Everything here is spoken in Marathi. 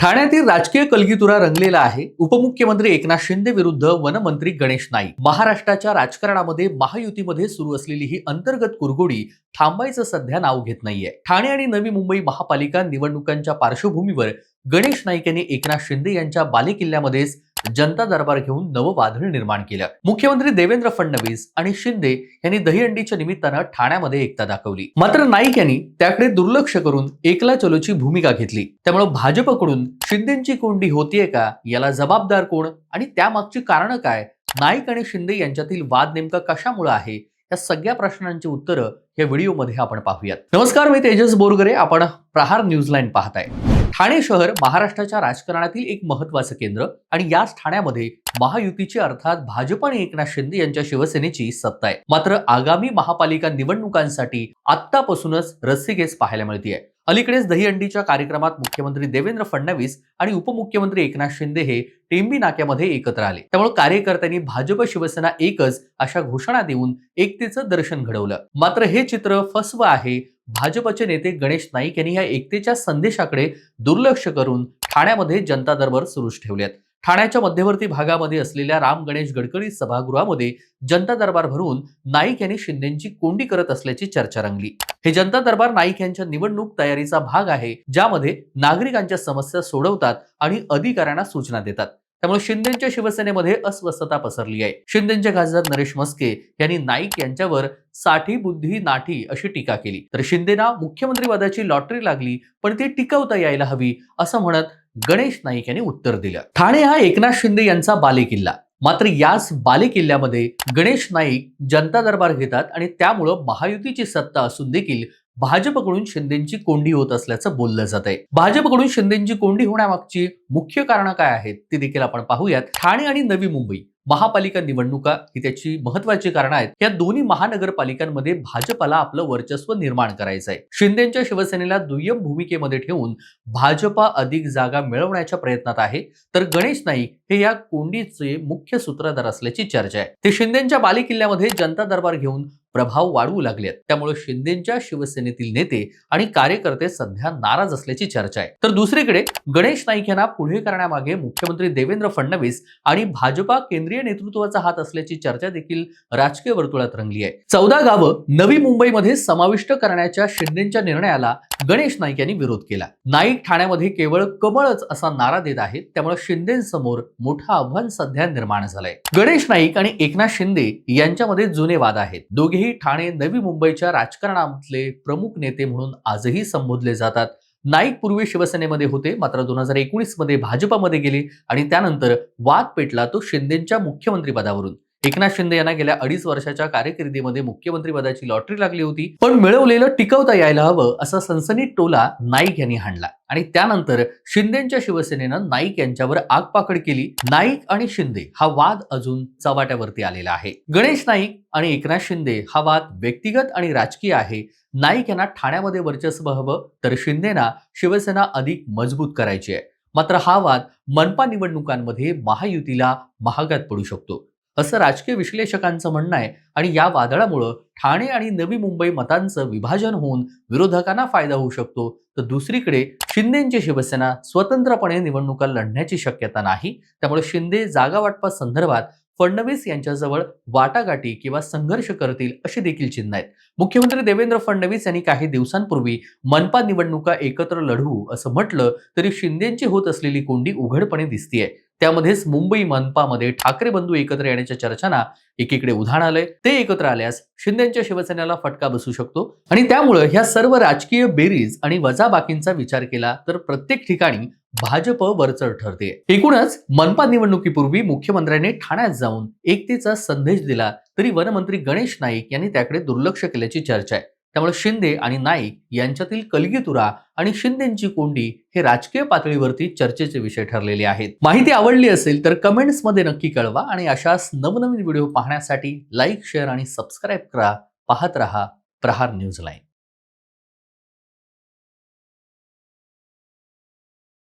ठाण्यातील राजकीय कलगीतुरा रंगलेला आहे. उपमुख्यमंत्री एकनाथ शिंदे विरुद्ध वनमंत्री गणेश नाईक. महाराष्ट्राच्या राजकारणामध्ये महायुतीमध्ये सुरू असलेली ही अंतर्गत कुरघोडी थांबायचं सध्या नाव घेत नाहीये. ठाणे आणि नवी मुंबई महापालिका निवडणुकांच्या पार्श्वभूमीवर गणेश नाईक यांनी एकनाथ शिंदे यांच्या बालेकिल्ल्यामध्येच जनता दरबार घेऊन नवं वादळ निर्माण केलं. मुख्यमंत्री देवेंद्र फडणवीस आणि शिंदे यांनी दहीहंडीच्या निमित्तानं ठाण्यामध्ये एकता दाखवली. मात्र नाईक यांनी त्याकडे दुर्लक्ष करून एकला चलोची भूमिका घेतली. त्यामुळे भाजपकडून शिंदेची कोंडी होतीये का? याला जबाबदार कोण? आणि त्यामागची कारणं काय? नाईक आणि शिंदे यांच्यातील वाद नेमका कशामुळे आहे? या सगळ्या प्रश्नांची उत्तरं या व्हिडिओमध्ये आपण पाहूयात. नमस्कार मी तेजस बोरगरे. आपण प्रहार न्यूजलाईन पाहताय. ठाणे शहर महाराष्ट्राच्या राजकारणातील एक महत्वाचं केंद्र आणि याच ठाण्यामध्ये महायुतीची अर्थात भाजप आणि एकनाथ शिंदे यांच्या शिवसेनेची सत्ता आहे. मात्र आगामी महापालिका निवडणुकांसाठी आतापासूनच रस्सीगेस पाहायला मिळतीये. अलीकडेच दहीहंडीच्या कार्यक्रमात मुख्यमंत्री देवेंद्र फडणवीस आणि उपमुख्यमंत्री एकनाथ शिंदे हे टेंबी नाक्यामध्ये एकत्र आले. त्यामुळे कार्यकर्त्यांनी भाजप शिवसेना एकच अशा घोषणा देऊन एकतेचं दर्शन घडवलं. मात्र हे चित्र फसवं आहे भाजपचे नेते गणेश नाईक यांनी या एकतेच्या संदेशाकडे दुर्लक्ष करून ठाण्यामध्ये जनता दरबार सुरूच ठेवल्यात ठाण्याच्या मध्यवर्ती भागामध्ये असलेल्या राम गणेश गडकरी सभागृहामध्ये जनता दरबार भरून नाईक यांनी शिंदेची कोंडी करत असल्याची चर्चा रंगली. हे जनता दरबार नाईक यांच्या निवडणूक तयारीचा भाग आहे ज्यामध्ये नागरिकांच्या समस्या सोडवतात आणि अधिकाऱ्यांना सूचना देतात. त्यामुळे शिंदेच्या शिवसेनेमध्ये अस्वस्थता पसरली आहे. शिंदेचे खासदार नरेश मस्के यांनी नाईक यांच्यावर साठी बुद्धी नाठी अशी टीका केली. तर शिंदेना मुख्यमंत्रीपदाची लॉटरी लागली पण ती टिकवता यायला हवी असं म्हणत गणेश नाईक यांनी उत्तर दिलं. ठाणे हा एकनाथ शिंदे यांचा बालेकिल्ला. मात्र याच बालेकिल्ल्यामध्ये गणेश नाईक जनता दरबार घेतात आणि त्यामुळं महायुतीची सत्ता असून देखील भाजपकडून शिंदेची कोंडी होत असल्याचं बोललं जात आहे भाजपकडून शिंदेची कोंडी होण्यामागची मुख्य कारणं काय आहेत ती देखील आपण पाहूयात. ठाणे आणि नवी मुंबई. महापालिका निवडणुका ही त्याची महत्वाची कारण आहेत. या दोन्ही महानगरपालिकांमध्ये भाजपला आपलं वर्चस्व निर्माण करायचं आहे शिंदेच्या शिवसेनेला दुय्यम भूमिकेमध्ये ठेवून भाजपा अधिक जागा मिळवण्याच्या प्रयत्नात आहे. तर गणेश नाईक हे या कोंडीचे मुख्य सूत्रधार असल्याची चर्चा आहे. ते शिंदेच्या बालेकिल्ल्यामध्ये जनता दरबार घेऊन प्रभाव वाढवू लागलेत. त्यामुळे शिंदेच्या शिवसेनेतील नेते आणि कार्यकर्ते सध्या नाराज असल्याची चर्चा आहे. तर दुसरीकडे गणेश नाईक यांना पुढे करण्यामागे मुख्यमंत्री देवेंद्र फडणवीस आणि भाजपा केंद्र केंद्रीय नेतृत्वाचा हात असल्याची चर्चा देखील राजकीय वर्तुळात रंगली आहे. चौदा गावं नवी मुंबईमध्ये समाविष्ट करण्याच्या शिंदेच्या निर्णयाला गणेश नाईक यांनी विरोध केला. नाईक ठाण्यामध्ये केवळ कमळच असा नारा देत आहेत त्यामुळे शिंदेसमोर मोठं आव्हान सध्या निर्माण झालंय. गणेश नाईक आणि एकनाथ शिंदे यांच्यामध्ये जुने वाद आहेत. दोघेही ठाणे नवी मुंबईच्या राजकारणातले प्रमुख नेते म्हणून आजही संबोधले जातात. नाईक पूर्वी शिवसेनेमध्ये होते मात्र दोन हजार एकोणीसमध्ये भाजपमध्ये गेले आणि त्यानंतर वाद पेटला तो शिंदेच्या मुख्यमंत्री पदावरून एकनाथ शिंदे यांना गेल्या अडीच वर्षाच्या कारकिर्दीमध्ये मुख्यमंत्री पदाची लॉटरी लागली होती. पण मिळवलेलं टिकवता यायला हवं असा सनसनीत टोला नाईक यांनी हाणला. आणि त्यानंतर शिंदेच्या शिवसेनेनं नाईक यांच्यावर आगपाकड केली. नाईक आणि शिंदे हा वाद अजून चव्हाट्यावरती आलेला आहे. गणेश नाईक आणि एकनाथ शिंदे हा वाद व्यक्तिगत आणि राजकीय आहे. नाईक यांना ठाण्यामध्ये वर्चस्व हवं तर शिंदेना शिवसेना अधिक मजबूत करायची आहे. मात्र हा वाद मनपा निवडणुकांमध्ये महायुतीला महागात पडू शकतो. असं राजकीय विश्लेषकांचं म्हणणं आहे. आणि या वादळामुळं ठाणे आणि नवी मुंबई मतांचं विभाजन होऊन विरोधकांना फायदा होऊ शकतो. तर दुसरीकडे शिंदेची शिवसेना स्वतंत्रपणे निवडणुका लढण्याची शक्यता नाही. त्यामुळे शिंदे जागा वाटपा संदर्भात फडणवीस यांच्याजवळ वाटाघाटी किंवा संघर्ष करतील अशी देखील चिन्ह आहेत. मुख्यमंत्री देवेंद्र फडणवीस यांनी काही दिवसांपूर्वी मनपा निवडणुका एकत्र लढवू असं म्हटलं तरी शिंदेची होत असलेली कोंडी उघडपणे दिसतीये. त्यामध्येच मुंबई मनपामध्ये ठाकरे बंधू एकत्र येण्याच्या चर्चांना एकीकडे उधाण आलंय. ते एकत्र आल्यास शिंदेच्या शिवसेनेला फटका बसू शकतो. आणि त्यामुळं ह्या सर्व राजकीय बेरीज आणि वजाबाकींचा विचार केला तर प्रत्येक ठिकाणी भाजप वरचढ ठरते. एकूणच मनपा निवडणुकीपूर्वी मुख्यमंत्र्यांनी ठाण्यात जाऊन एकतेचा संदेश दिला तरी वनमंत्री गणेश नाईक यांनी त्याकडे दुर्लक्ष केल्याची चर्चा आहे. त्यामुळे शिंदे आणि नाईक यांच्यातील कलगीतुरा आणि शिंदेची कोंडी हे राजकीय पातळीवरती चर्चेचे विषय ठरलेले आहेत. माहिती आवडली असेल तर कमेंट्समध्ये नक्की कळवा आणि अशाच नवनवीन व्हिडिओ पाहण्यासाठी लाईक शेअर आणि सबस्क्राईब करा. पाहत रहा प्रहार न्यूज लाईन